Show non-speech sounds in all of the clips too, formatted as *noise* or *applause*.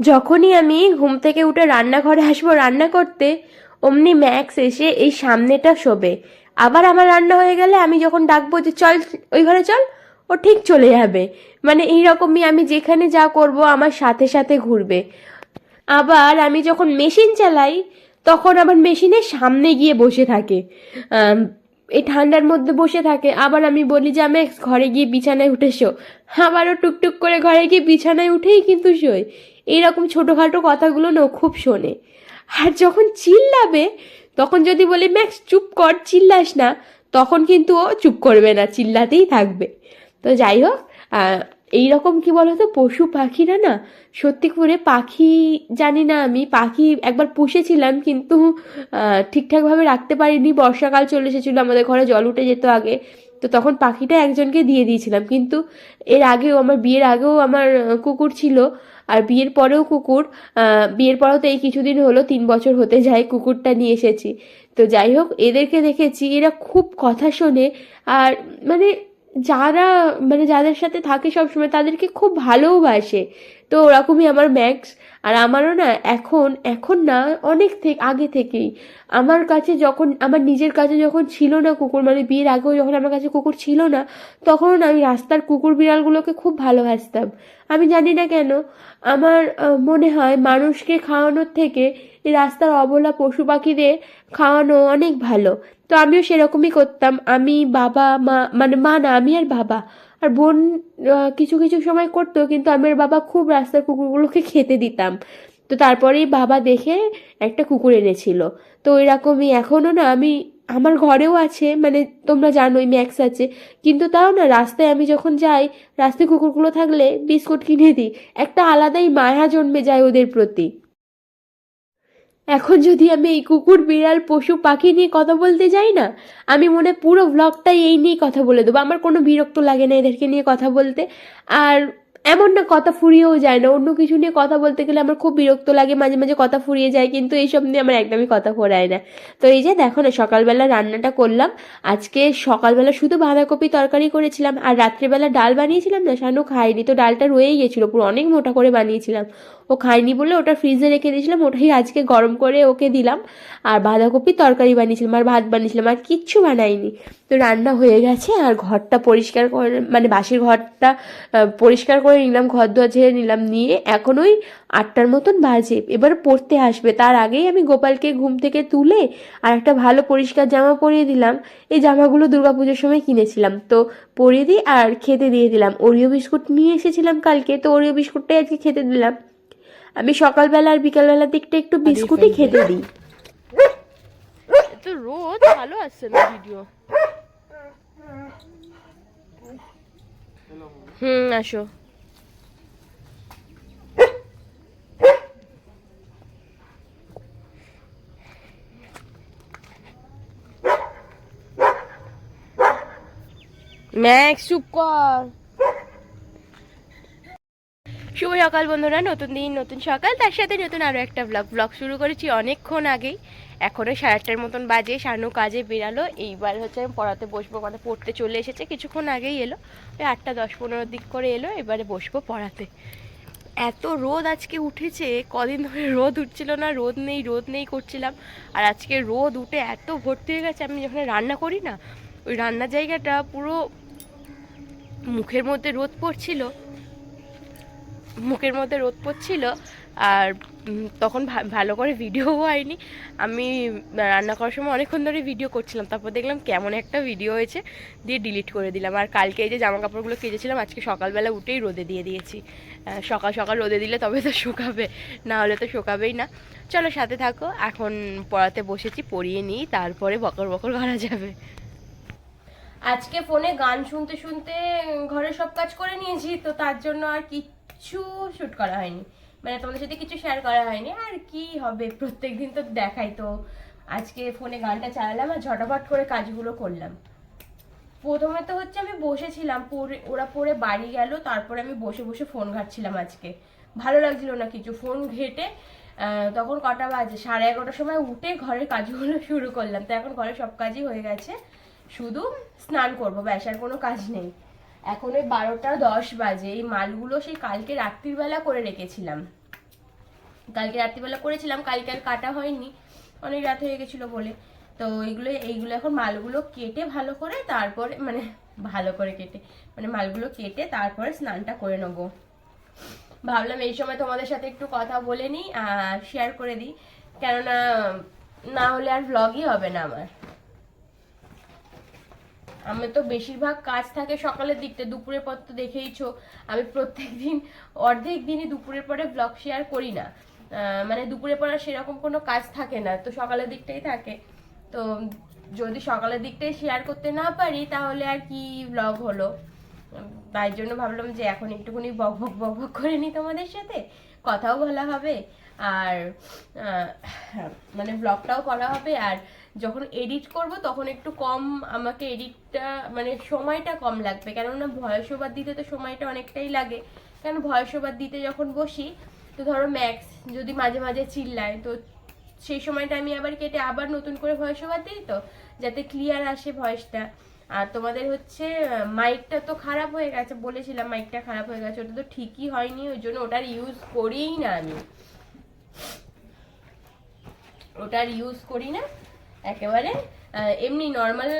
যখনই আমি ঘুম থেকে উঠে রান্নাঘরে আসব রান্না করতে, অমনি ম্যাক্স এসে এই সামনেটা শোবে। আবার আমার রান্না হয়ে গেলে আমি যখন ডাকবো যে, চল, ওই ঘরে চল, ও ঠিক চলে যাবে। মানে এইরকমই আমি যেখানে যা করব আমার সাথে সাথে ঘুরবে। আবার আমি যখন মেশিন চালাই, তখন আবার মেশিনের সামনে গিয়ে বসে থাকে। এই ঠান্ডার মধ্যে বসে থাকে। আবার আমি বলি, যে আমি ঘরে গিয়ে বিছানায় উঠে শো। আবারও টুকটুক করে ঘরে গিয়ে বিছানায় উঠেই কিন্তু শোয়। এইরকম ছোটোখাটো কথাগুলো না খুব শোনে। আর যখন চিল্লাবে তখন যদি বলি ম্যাক্স চুপ কর চিল্লাস না তখন কিন্তু ও চুপ করবে না চিল্লাতেই থাকবে। তো যাই হোক আহ, এইরকম কি বলতো পশু পাখিরা না সত্যি করে পাখি জানি না আমি পাখি একবার পুষেছিলাম কিন্তু ঠিকঠাকভাবে রাখতে পারিনি বর্ষাকাল চলে এসেছিল আমাদের ঘরে জল উঠে যেত আগে তো তখন পাখিটা একজনকে দিয়ে দিয়েছিলাম। কিন্তু এর আগেও আমার বিয়ের আগেও আমার কুকুর ছিল আর বিয়ের পরেও কুকুর বিয়ের পরেও তো এই কিছুদিন হলো, তিন বছর হতে যায় কুকুরটা নিয়ে এসেছি। তো যাই হোক, এদেরকে দেখেছি, এরা খুব কথা শোনে আর মানে যারা মানে যাদের সাথে থাকে সবসময় তাদেরকে খুব ভালোবাসে তো ওরকমই আমার ম্যাক্স আর আমারও না এখন এখন না, অনেক থেকে, আগে থেকেই। আমার কাছে যখন, আমার নিজের কাছে যখন ছিল না কুকুর মানে বিয়ের আগেও যখন আমার কাছে কুকুর ছিল না তখন আমি রাস্তার কুকুর বিড়ালগুলোকে খুব ভালোবাসতাম। আমি জানি না কেন, আমার মনে হয় মানুষকে খাওয়ানোর থেকে রাস্তার অবলা পশু পাখিদের খাওয়ানো অনেক ভালো। তো আমিও সেরকমই করতাম। আমি বাবা, মা মানে মা না, আমি আর বাবা। আর বোন কিছু কিছু সময় করতো, কিন্তু আমি আর বাবা খুব রাস্তার কুকুরগুলোকে খেতে দিতাম। তো তারপরেই বাবা দেখে একটা কুকুর এনেছিল। তো এরকমই এখনও না আমি, আমার ঘরেও আছে মানে তোমরা জানোই ম্যাক্স আছে, কিন্তু তাও না রাস্তায় আমি যখন যাই, রাস্তায় কুকুরগুলো থাকলে বিস্কুট কিনে দিই। একটা আলাদাই মায়া জন্মে যায় ওদের প্রতি। এখন যদি আমি এই কুকুর, বিড়াল, পশু, পাখি নিয়ে কথা বলতে যাই না, আমি মনে পুরো ব্লগটাই এই নিয়ে কথা বলে দেবো। আমার কোনো বিরক্ত লাগে না এদেরকে নিয়ে কথা বলতে। আর এমন না, কথা ফুরিয়েও যায় না। অন্য কিছু নিয়ে কথা বলতে গেলে আমার খুব বিরক্ত লাগে। মাঝে মাঝে কথা ফুরিয়ে যায়, কিন্তু এইসব নিয়ে আমার একদমই কথা ফোরায় না। তো এই যে দেখো না, সকালবেলা রান্নাটা করলাম। আজকে সকালবেলা শুধু বাঁধাকপি তরকারি করেছিলাম, আর রাত্রিবেলা ডাল বানিয়েছিলাম না, শানু খাইনি তো ডালটা রয়েই গেছিল পুরো। অনেক মোটা করে বানিয়েছিলাম। ও খায়নি বলে ওটা ফ্রিজে রেখে দিয়েছিলাম, ওটাই আজকে গরম করে ওকে দিলাম। আর বাঁধাকপির তরকারি বানিয়েছিলাম, আর ভাত বানিয়েছিলাম, আর কিচ্ছু বানাইনি। তো রান্না হয়ে গেছে, আর ঘরটা পরিষ্কার করে মানে বাসির ঘরটা পরিষ্কার করে নিলাম, ঘর দোয়া ঝেড়ে নিলাম, নিয়ে এখন ওই আটটার মতন বাজে। এবার পড়তে আসবে, তার আগেই আমি গোপালকে ঘুম থেকে তুলে আর একটা ভালো পরিষ্কার জামা পরিয়ে দিলাম। এই জামাগুলো দুর্গাপুজোর সময় কিনেছিলাম, তো পরিয়ে দিই আর খেতে দিয়ে দিলাম। ওরিও বিস্কুট নিয়ে এসেছিলাম কালকে, তো ওরিও বিস্কুটটাই আজকে খেতে দিলাম। আমি সকালবেলা আর বিকালবেলার দিকটা একটু বিস্কুটই খেতে দিই। তো রোদ ভালো আসছে না ভিডিও হুম আসো। ম্যাক্স চুপ কর। শুভ সকাল বন্ধুরা, নতুন দিন, নতুন সকাল। তার সাথে নতুন আরও একটা ব্লগ ব্লগ শুরু করেছি অনেকক্ষণ আগেই। এখনও সাড়ে আটটার মতন বাজে, শানু কাজে বেরালো। এইবার হচ্ছে আমি পড়াতে বসবো মানে পড়তে চলে এসেছে, কিছুক্ষণ আগেই এলো। ওই আটটা দশ পনেরো দিক করে এলো, এবারে বসবো পড়াতে। এত রোদ আজকে উঠেছে, কদিন ধরে রোদ উঠছিল না, রোদ নেই রোদ নেই করছিলাম। আর আজকে রোদ উঠে এত ভর্তি হয়ে গেছে, আমি যখন রান্না করি না, ওই রান্নার জায়গাটা পুরো মুখের মধ্যে রোদ পড়ছিল। মুখের মধ্যে রোদ পড়ছিল আর তখন ভালো করে ভিডিও হয়নি। আমি রান্না করার সময় অনেকক্ষণ ধরে ভিডিও করছিলাম, তারপর দেখলাম কেমন একটা ভিডিও হয়েছে, দিয়ে ডিলিট করে দিলাম। আর কালকে এই যে জামা কাপড়গুলো কেচেছিলাম, আজকে সকালবেলা উঠেই রোদে দিয়ে দিয়েছি। সকাল সকাল রোদে দিলে তবে তো শুকাবে, না হলে তো শুকাবেই না। চলো সাথে থাকো, এখন পড়াতে বসেছি, পড়িয়ে নিই, তারপরে বকর বকর করা যাবে। আজকে ফোনে গান শুনতে শুনতে ঘরে সব কাজ করে নিয়েছি, তো তার জন্য আর কিচ্ছু শ্যুট করা হয়নি। মানে তোমাদের সাথে কিছু শেয়ার করা হয়নি। আর কি হবে? প্রত্যেক দিন তো দেখাই তো। আজকে ফোনে গানটা চালালাম আর ঝটাপট করে কাজগুলো করলাম। প্রথমে তো হচ্ছে আমি বসেছিলাম। পড়ে ওরা পড়ে বাড়ি গেল, তারপরে আমি বসে বসে ফোন ঘাটছিলাম আজকে। ভালো লাগছিল না কিছু। ফোন ঘেটে তখন কটা বাজে? সাড়ে এগারোটার সময় উঠে ঘরের কাজগুলো *laughs* শুরু করলাম। তো এখন ঘরের সব কাজই হয়ে গেছে। শুধু স্নান করব, ব্যাস, আর কোনো কাজ নেই। এখন ওই বারোটা দশ বাজে, এই মালগুলো সেই কালকে রাত্রিবেলা করে রেখেছিলাম। কালকে রাত্রিবেলা করেছিলাম, কালকে আর কাটা হয়নি, অনেক রাত হয়ে গেছিল বলে। তো এইগুলো এইগুলো এখন মালগুলো কেটে ভালো করে তারপরে মানে ভালো করে কেটে মানে মালগুলো কেটে তারপরে স্নানটা করে নেব। ভাবলাম এই সময় তোমাদের সাথে একটু কথা বলে নিই শেয়ার করে দিই। কেননা না হলে আর ভ্লগই হবে না আমার। আমার তো বেশিরভাগ কাজ থাকে সকালের দিকটা, দুপুরের পর তো দেখেইছো। আমি প্রত্যেক দিন অর্ধেক দিনই দুপুরের পরে ব্লগ শেয়ার করি না। মানে দুপুরের পর আর সেরকম কোনো কাজ থাকে না, তো সকালের দিকটাই থাকে। তো যদি সকালের দিকটাই শেয়ার করতে না পারি, তাহলে আর কি ব্লগ হলো? তাই জন্য ভাবলাম যে এখন একটুখানি বক বক বক বক করে নিই তোমাদের সাথে, কথাও বলা হবে, আর মানে ব্লগটাও করা হবে, আর যখন এডিট করব, তখন একটু কম আমাকে এডিটটা মানে সময়টা কম লাগবে। কেননা ভয়েস ওভার দিতে তো সময়টা অনেকটাই লাগে। কারণ ভয়েস ওভার দিতে যখন বসি, তো ধরো ম্যাক্স যদি মাঝে মাঝে চিল্লায়, তো সেই সময়টা আমি আবার কেটে আবার নতুন করে ভয়েস ওভার দিই তো, যাতে ক্লিয়ার আসে ভয়েসটা আর তোমাদের হচ্ছে মাইকটা তো খারাপ হয়ে গেছে, বলেছিলাম মাইকটা খারাপ হয়ে গেছে, ওটা তো ঠিকই হয়নি, ওই জন্য ওটার ইউজ করিই না আমি। ওটার ইউজ করি না। একেবারে এমনি নর্মাল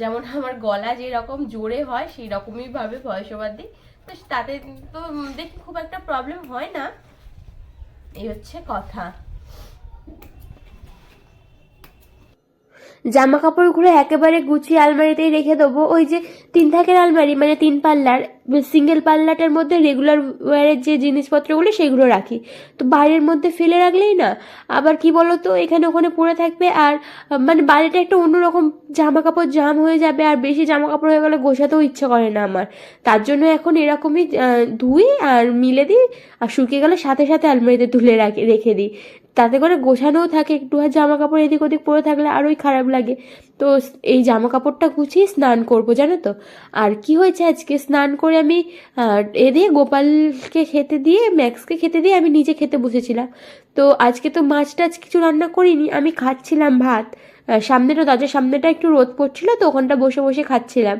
যেমন আমার গলা যেরকম জোরে হয় সেই রকমই ভাবে ভয়েস ওভার দিই। তো তাতে তো দেখি খুব একটা প্রবলেম হয় না। এই হচ্ছে কথা। জামা কাপড়গুলো একেবারে গুছিয়ে আলমারিতেই রেখে দেবো। ওই যে তিন থাকের আলমারি মানে তিন পাল্লার সিঙ্গেল পাল্লাটার মধ্যে রেগুলার ওয়ারের যে জিনিসপত্রগুলো সেগুলো রাখি। তো বাইরের মধ্যে ফেলে রাখলেই না, আবার কি বলো তো এখানে ওখানে পড়ে থাকবে আর মানে বাড়িটা একটা অন্যরকম জামা কাপড় জাম হয়ে যাবে, আর বেশি জামা কাপড় হয়ে গেলে গোছাতেও ইচ্ছে করে না আমার। তার জন্য এখন এরকমই ধুই আর মিলে দিই, আর শুকিয়ে গেলে সাথে সাথে আলমারিতে তুলে রাখি, রেখে দিই। তাতে করে গোছানোও থাকে, একটু আর জামা কাপড় এদিক ওদিক পরে থাকলে আরোই খারাপ লাগে। তো এই জামা কাপড়টা গুছিয়ে স্নান করব, জানো তো? আর কি হয়েছে আজকে? স্নান করে আমি এ দিয়ে গোপালকে খেতে দিয়ে, ম্যাক্সকে খেতে দিয়ে আমি নিজে খেতে বসেছিলাম। তো আজকে তো মাছ টাছ কিছু রান্না করিনি, আমি খাচ্ছিলাম ভাত। সামনেটা দরজার সামনেটা একটু রোদ পড়ছিল তো ওখানটা বসে বসে খাচ্ছিলাম।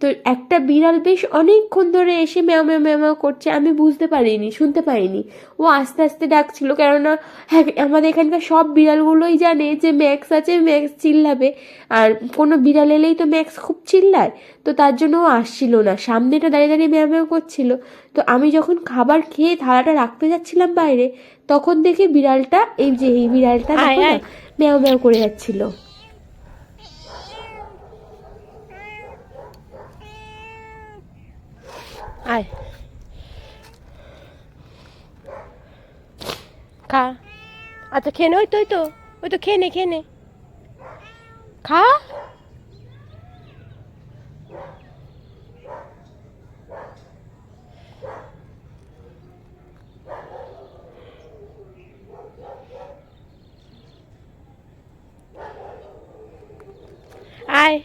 তো একটা বিড়াল বেশ অনেকক্ষণ ধরে এসে ম্যাও ম্যাও ম্যাও করছে, আমি বুঝতে পারিনি, শুনতে পারিনি। ও আস্তে আস্তে ডাকছিল, কেননা হ্যাঁ আমাদের এখানকার সব বিড়ালগুলোই জানে যে ম্যাক্স আছে, ম্যাক্স চিল্লাবে। আর কোনো বিড়াল এলেই তো ম্যাক্স খুব চিল্লায়, তো তার জন্য ও আসছিল না। সামনেটা দাঁড়িয়ে দাঁড়িয়ে ম্যাও ম্যাও করছিল। তো আমি যখন খাবার খেয়ে থালাটা রাখতে যাচ্ছিলাম বাইরে তখন দেখি বিড়ালটা এই যে এই বিড়ালটা ম্যাও ম্যাও করে যাচ্ছিল। আয়। খা। আচ্ছা খেয়ে নে ওই তো ওই তো ওই তো খেয়ে নে খেয়ে নে। খা। আমি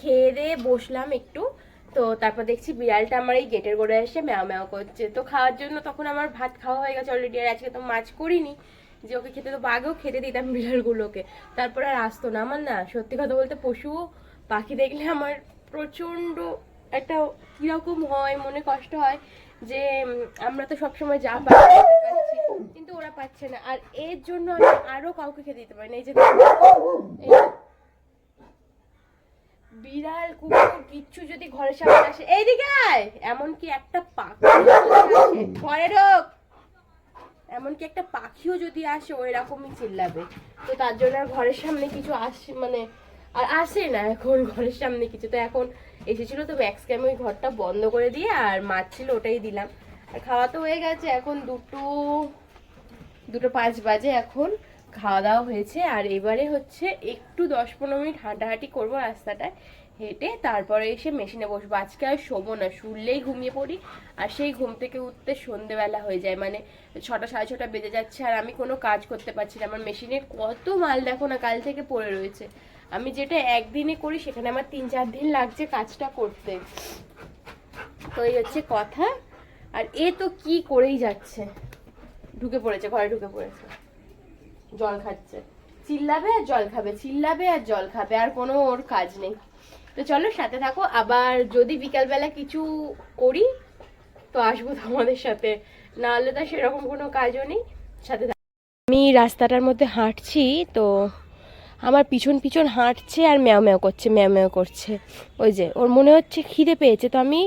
খেয়ে দিয়ে বসলাম একটু। তো তারপর দেখছি বিড়ালটা আমার এই গেটের গোড়ায় এসে ম্যাও ম্যাও করছে। তো খাওয়ার জন্য তখন আমার ভাত খাওয়া হয়ে গেছে অলরেডি আর আজকে তো মাছ করিনি, যে ওকে খেতে তো আগেও খেতে দিতাম বিড়ালগুলোকে। তারপর আর আসতো না আমার না, সত্যি কথা বলতে পশু পাখি দেখলে আমার প্রচণ্ড একটা কীরকম হয়, মনে কষ্ট হয় যে আমরা তো সবসময় যা পাচ্ছি, কিন্তু ওরা পাচ্ছে না। আর এর জন্য আমি আরও কাউকে খেতে দিতে পারি না। এই যে বিড়াল, কুকুর, কিচ্ছু যদি ঘরের সামনে আসে। এইদিকে আয়! এমনকি একটা পাখি ঘরে ঢোক! এমনকি একটা পাখিও যদি আসে ওই রকমই চিল্লাবে। তো তার জন্য আর ঘরের সামনে কিছু আসে মানে আর আসে না এখন ঘরের সামনে কিছু। তো এখন এসেছিল তো ম্যাক্সকে আমি ওই ঘরটা বন্ধ করে দিয়ে আর মাছ ছিল ওটাই দিলাম। আর খাওয়া তো হয়ে গেছে, এখন দুটো দুটো পাঁচ বাজে এখন। খাওয়া দাওয়া হয়েছে আর এবারে হচ্ছে একটু দশ পনেরো মিনিট হাঁটাহাঁটি করব রাস্তাটায়, হেঁটে তারপরে এসে মেশিনে বসবো। আজকে আর শোবো না, শুনলেই ঘুমিয়ে পড়ি আর সেই ঘুম থেকে উঠতে সন্ধেবেলা হয়ে যায় মানে ছটা সাড়ে ছটা বেজে যাচ্ছে আর আমি কোনো কাজ করতে পারছি না। আমার মেশিনে কত মাল দেখো না কাল থেকে পড়ে রয়েছে। আমি যেটা একদিনে করি সেখানে আমার তিন চার দিন লাগছে কাজটা করতে। তো এই হচ্ছে কথা। আর এ তো কি করেই যাচ্ছে। ঢুকে পড়েছে, ঘরে ঢুকে পড়েছে। জল খাচ্ছে। চিল্লাবে আর জল খাবে, চিল্লাবে আর জল খাবে, আর কোনো ওর কাজ নেই। তো চলো সাথে থাকো, আবার যদি বিকালবেলা কিছু করি, তো আসব তোমাদের সাথে। না হলে তো সেরকম কোনো কাজও নেই। সাথে। আমি রাস্তাটার মধ্যে হাঁটছি, তো আমার পিছন পিছন হাঁটছে আর ম্যাও ম্যাও করছে, ম্যাও ম্যাও করছে। ওই যে, ওর মনে হচ্ছে খিদে পেয়েছে, তো আমি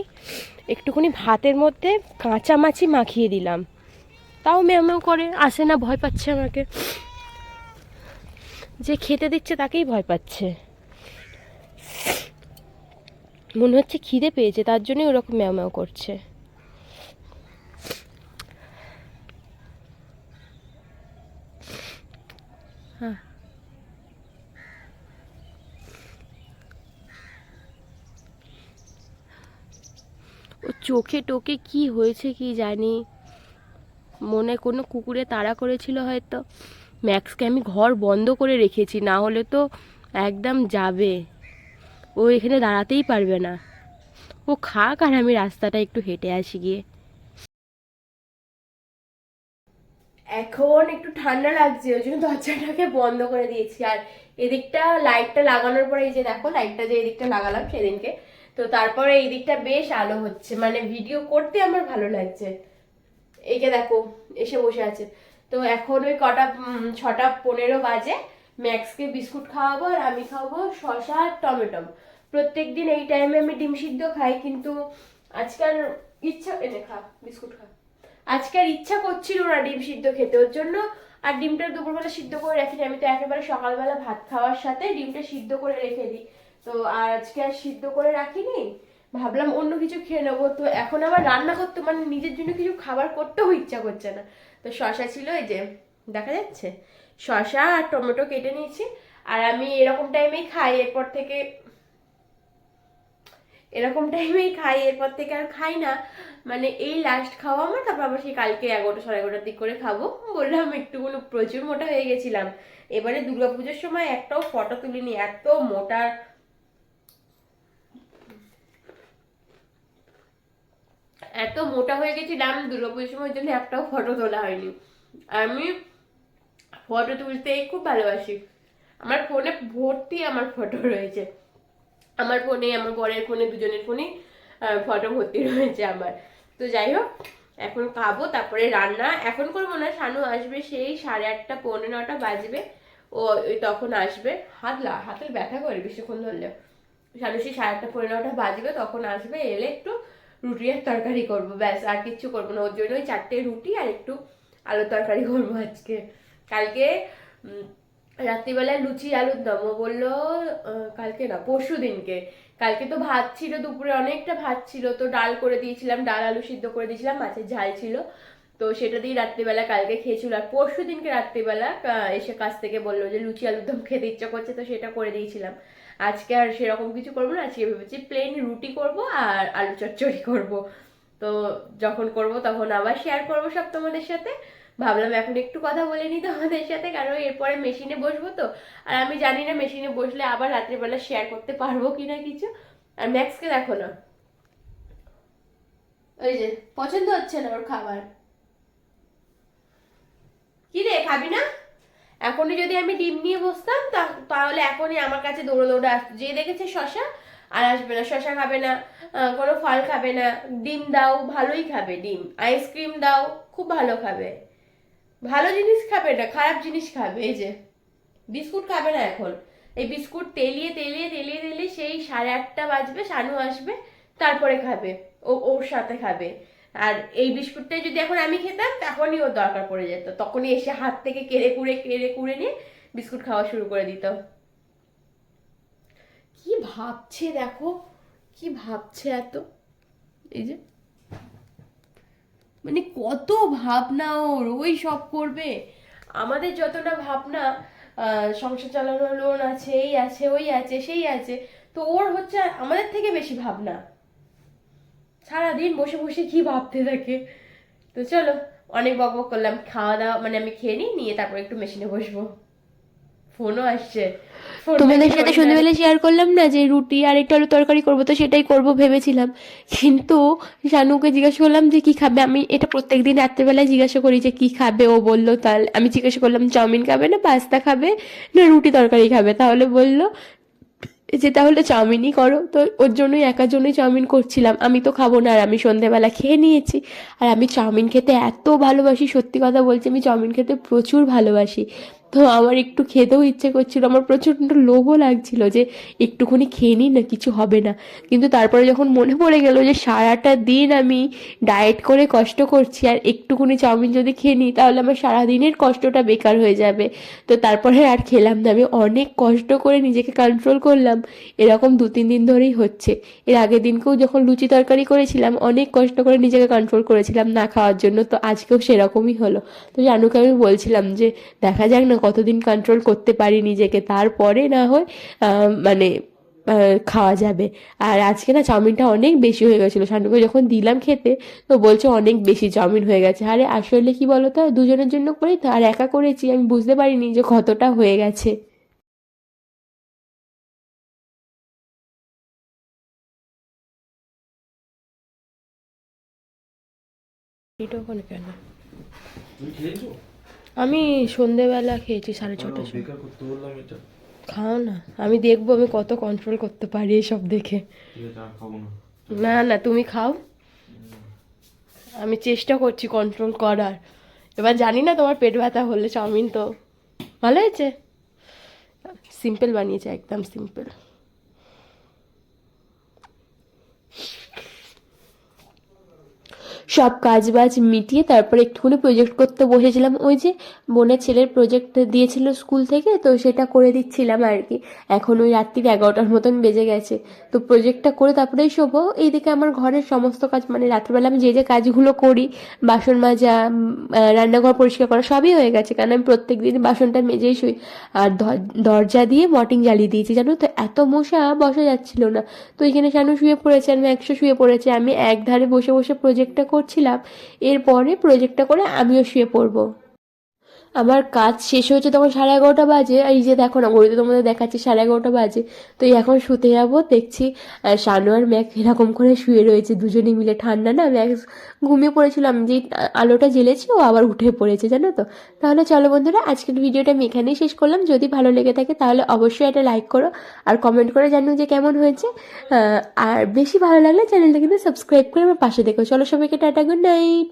একটুখানি ভাতের মধ্যে কাঁচা মাছি মাখিয়ে দিলাম। তাও ম্যাও ম্যাও করে, আসে না, ভয় পাচ্ছে আমাকে। যে খেতে দিচ্ছে তাকেই ভয় পাচ্ছে। মনে হচ্ছে খিদে পেয়েছে, তার জন্যই ওরকম ম্যাও ম্যাও করছে। হ্যাঁ। ও চোখে টোকে কি হয়েছে কি জানি। মনে কোনো কুকুরে তাড়া করেছিল হয়তো। ম্যাক্সকে আমি ঘর বন্ধ করে রেখেছি, না হলে তো একদম যাবে। ও এখানে দাঁড়াতেই পারবে না। ও খাক আর আমি রাস্তাটা একটু হেঁটে আসি গিয়ে। এখন একটু ঠান্ডা লাগছে, ওই জন্য দরজাটাকে বন্ধ করে দিয়েছি। আর এদিকটা লাইটটা লাগানোর পরে এই যে দেখো, লাইটটা যে এদিকটা লাগালাম সেদিনকে, তো তারপরে এই দিকটা বেশ আলো হচ্ছে। মানে ভিডিও করতে আমার ভালো লাগছে। এইকে দেখো, এসে বসে আছে। তো এখন ওই কটা ছটা পনেরো বাজে, ম্যাক্সকে বিস্কুট খাওয়াবো আর আমি খাওয়াবো শশা আর টমেটো। প্রত্যেক দিন এই টাইমে আমি ডিম সিদ্ধ খাই, কিন্তু আজকাল ইচ্ছা এনে খা, বিস্কুট খা। আজকে আর ইচ্ছা করছিল না ডিম সিদ্ধ খেতে, ওর জন্য আর ডিমটা দুপুরবেলা সিদ্ধ করে রাখিনি আমি তো একেবারে সকালবেলা ভাত খাওয়ার সাথে ডিমটা সিদ্ধ করে রেখে দিই। তো আর আজকে আর সিদ্ধ করে রাখিনি, ভাবলাম অন্য কিছু খেয়ে নেব। তো এখন আবার রান্না করতে মানে নিজের জন্য কিছু খাবার করতেও ইচ্ছা করছে না। তো শশা ছিল এই যে, দেখা যাচ্ছে? শশা আর টমেটো কেটে নিয়েছি, আর আমি এরকম টাইমেই খাই, এরপর থেকে এরকম টাইমেই খাই, এরপর থেকে আর খাই না। মানে এই লাস্ট খাওয়া আমার, তারপর আবার সেই কালকে এগারোটা সাড়ে এগারোটার দিক করে খাব। বললাম একটু কোনো প্রচুর মোটা হয়ে গেছিলাম। এবারে দুর্গাপুজোর সময় একটাও ফটো তুলিনি, এত মোটা এত মোটা হয়ে গেছিলাম দুর্গাপুজোর সময় জন্য একটাও ফটো তোলা হয়নি। আমি ফটো তুলতে খুব ভালোবাসি। আমার ফোনে ভর্তি আমার ফটো রয়েছে। আমার ফোনে আমার বরের ফোনে দুজনের ফোনেই ফটো ভর্তি রয়েছে আমার। তো যাই হোক, এখন খাব, তারপরে রান্না। এখন করব না, শানু আসবে সেই সাড়ে আটটা, পৌনে নটা বাজবে। ও তখন আসবে। হাত লা, হাতের ব্যথা করে বেশিক্ষণ ধরলে। শানু সেই সাড়ে আটটা, পৌনে নটা বাজবে, তখন আসবে, এলে একটু রুটি আর তরকারি করব, ব্যাস, আর কিচ্ছু করব না। ওর জন্য ওই চারটে রুটি আর একটু আলুর তরকারি করব আজকে। কালকে রাত্রিবেলায় লুচি আলুর দম। ও বলল কালকে না, পরশু দিনকে। কালকে তো ভাত ছিল, দুপুরে অনেকটা ভাত ছিল। তো ডাল করে দিয়েছিলাম, ডাল আলু সিদ্ধ করে দিয়েছিলাম, মাছের ঝাল ছিল। তো সেটা দিয়ে রাত্রিবেলা কালকে খেয়েছিল। আর পরশু দিনকে রাত্রিবেলা এসে কাছ থেকে বলল যে, লুচি আলুর দম খেতে ইচ্ছা করছে। তো সেটা করে দিয়েছিলাম। আজকে আর সেরকম কিছু করব না, আজকে ভেবেছি প্লেন রুটি করব আর আলু চচ্চড়ি করব। তো যখন করব তখন আবার শেয়ার করব সব তোমাদের সাথে। ভাবলাম এখন একটু কথা বলে নিই তোমাদের সাথে, কারণ এরপরে মেশিনে বসবো তো। আর আমি জানি না মেশিনে বসলে আবার রাত্রিবেলা শেয়ার করতে পারব কি না কিছু। আর ম্যাক্সকে দেখো না। ওই যে, পছন্দ হচ্ছে না ওর খাবার? কি রে, খাবি না? এখনই যদি আমি ডিম নিয়ে বসতাম তাহলে এখনই আমার কাছে দৌড়ে দৌড়ে আসতো যে দেখেছে শশা, আর আসবে না। শশা খাবে না কোনো ফল খাবে না। ডিম দাও, ভালোই খাবে ডিম। আইসক্রিম দাও, খুব ভালো খাবে। ভালো জিনিস খাবে না, খারাপ জিনিস খাবে। এই যে, বিস্কুট খাবে না এখন। এই বিস্কুট তেলিয়ে তেলিয়ে তেলিয়ে তেলিয়ে সেই সাড়ে আটটা বাজবে শানু আসবে, তারপরে খাবে। ও, ওর সাথে খাবে। আর এই বিস্কুটটা যদি এখন আমি খেতাম, তখনই ওর দরকার পড়ে যেত। তখনই এসে হাত থেকে কেড়ে কুড়ে কেড়ে কুড়ে নিয়ে বিস্কুট খাওয়া শুরু করে দিত। কি ভাবছে দেখো? কি ভাবছে এত? এই যে। মানে কত ভাবনা ওর, ওই সব করবে। আমাদের যতটা ভাবনা সংসার চালানোর লোন আছে, এই আছে, ওই আছে, সেই আছে, তো ওর হচ্ছে আমাদের থেকে বেশি ভাবনা। সারাদিন বসে বসে কি ভাবতে থাকে? তো চলো, অনেক বক বক করলাম, খাওয়া দাওয়া মানে আমি খেয়ে নিই, নিয়ে তারপর একটু মেশিনে বসবো। ফোনও আসছে। তোমাদের সাথে সন্ধ্যেবেলা শেয়ার করলাম না যে রুটি আর একটু আলু তরকারি করব তো সেটাই করব ভেবেছিলাম। কিন্তু শানুকে জিজ্ঞাসা করলাম যে কি খাবে? আমি এটা প্রত্যেক দিন রাত্রেবেলায় জিজ্ঞাসা করি যে কি খাবে? ও বলল তাহলে আমি জিজ্ঞাসা করলাম চাউমিন খাবে না পাস্তা খাবে না রুটি তরকারি খাবে? তাহলে বলল যে তাহলে চাউমিনই করো। তো ওর জন্যই একার জন্যই চাউমিন করছিলাম। আমি তো খাব না আর আমি সন্ধেবেলা খেয়ে নিয়েছি। আর আমি চাউমিন খেতে এত ভালোবাসি সত্যি কথা বলছি আমি চাউমিন খেতে প্রচুর ভালোবাসি। তো আমার একটু খেতেও ইচ্ছে করছিল, আমার প্রচণ্ড লোভও লাগছিল যে একটুখানি খেয়ে নিই না, কিছু হবে না। কিন্তু তারপরে যখন মনে পড়ে গেল যে সারাটা দিন আমি ডায়েট করে কষ্ট করছি আর একটুখানি চাউমিন যদি খেয়ে নিই, তাহলে আমার সারাদিনের কষ্টটা বেকার হয়ে যাবে। তো তারপরে আর খেলাম না, আমি অনেক কষ্ট করে নিজেকে কন্ট্রোল করলাম। এরকম দু তিন দিন ধরেই হচ্ছে। এর আগের দিনকেও যখন লুচি তরকারি করেছিলাম, অনেক কষ্ট করে নিজেকে কন্ট্রোল করেছিলাম না খাওয়ার জন্য, তো আজকেও সেরকমই হলো। তো জানুকে আমি বলছিলাম যে, দেখা যাক না কতদিন কন্ট্রোল করতে পারি নিজেকে, তারপরে না হয় মানে খাওয়া যাবে। আর আজকে না চাউমিনটা অনেক বেশি হয়ে গেছিল। শানুকে যখন দিলাম খেতে, তো বলছে অনেক বেশি চাউমিন হয়ে গেছে। আরে, আসলে কি বলো তো দুজনের জন্য করি তো, আর একা করেছি, আমি বুঝতে পারিনি যে কতটা হয়ে গেছে। কেন আমি সন্ধেবেলা খেয়েছি সাড়ে ছটার সময়। খাও না আমি দেখব আমি কত কন্ট্রোল করতে পারি এসব দেখে। না। না তুমি খাও। আমি চেষ্টা করছি কন্ট্রোল করার। এবার জানি না তোমার পেট ব্যথা হলে চাউমিন তো ভালো হয়েছে। সিম্পল বানিয়েছে একদম সিম্পল সব কাজ বাজ মিটিয়ে তারপর একটুখানি প্রজেক্ট করতে বসেছিলাম। ওই যে বোনের ছেলের প্রজেক্ট দিয়েছিল স্কুল থেকে, তো সেটা করে দিচ্ছিলাম আর কি এখন ওই রাত্রির এগারোটার মতন বেজে গেছে। তো প্রজেক্টটা করে তারপরেই শোবো। এইদিকে আমার ঘরের সমস্ত কাজ মানে রাত্রিবেলা আমি যে যে কাজগুলো করি, বাসন মাজা রান্নাঘর পরিষ্কার করা, সবই হয়ে গেছে। কারণ আমি প্রত্যেক দিন বাসনটা মেজেই শুই। আর দরজা দিয়ে মর্টিং জ্বালিয়ে দিয়েছি। জানো তো, এত মশা বসা যাচ্ছিল না। তো এখানে শানু শুয়ে পড়েছে আর একশো শুয়ে পড়েছে। আমি এক ধারে বসে বসে প্রজেক্টটা করছিলাম এরপরে প্রজেক্টটা করে আমিও শুয়ে পড়ব। আমার কাজ শেষ হয়েছে তখন সাড়ে এগারোটা বাজে। আর এই যে দেখো না, ঘড়িতে তোমাদের দেখাচ্ছি সাড়ে এগারোটা বাজে। তো এখন শুতে যাব, দেখছি শানু আর ম্যাক এরকম করে শুয়ে রয়েছে দুজনে মিলে ঠান্ডা না। ম্যাক্স ঘুমিয়ে পড়েছিলাম যে আলোটা জ্বেলেছি, ও আবার উঠে পড়েছে, জানো তো। তাহলে চলো বন্ধুরা, আজকের ভিডিওটা আমি এখানেই শেষ করলাম। যদি ভালো লেগে থাকে, তাহলে অবশ্যই একটা লাইক করো আর কমেন্ট করে জানো যে কেমন হয়েছে। আর বেশি ভালো লাগলে চ্যানেলটা কিন্তু সাবস্ক্রাইব করে আমার পাশে দেখো। চলো সবাইকে টাটা, গুড নাইট।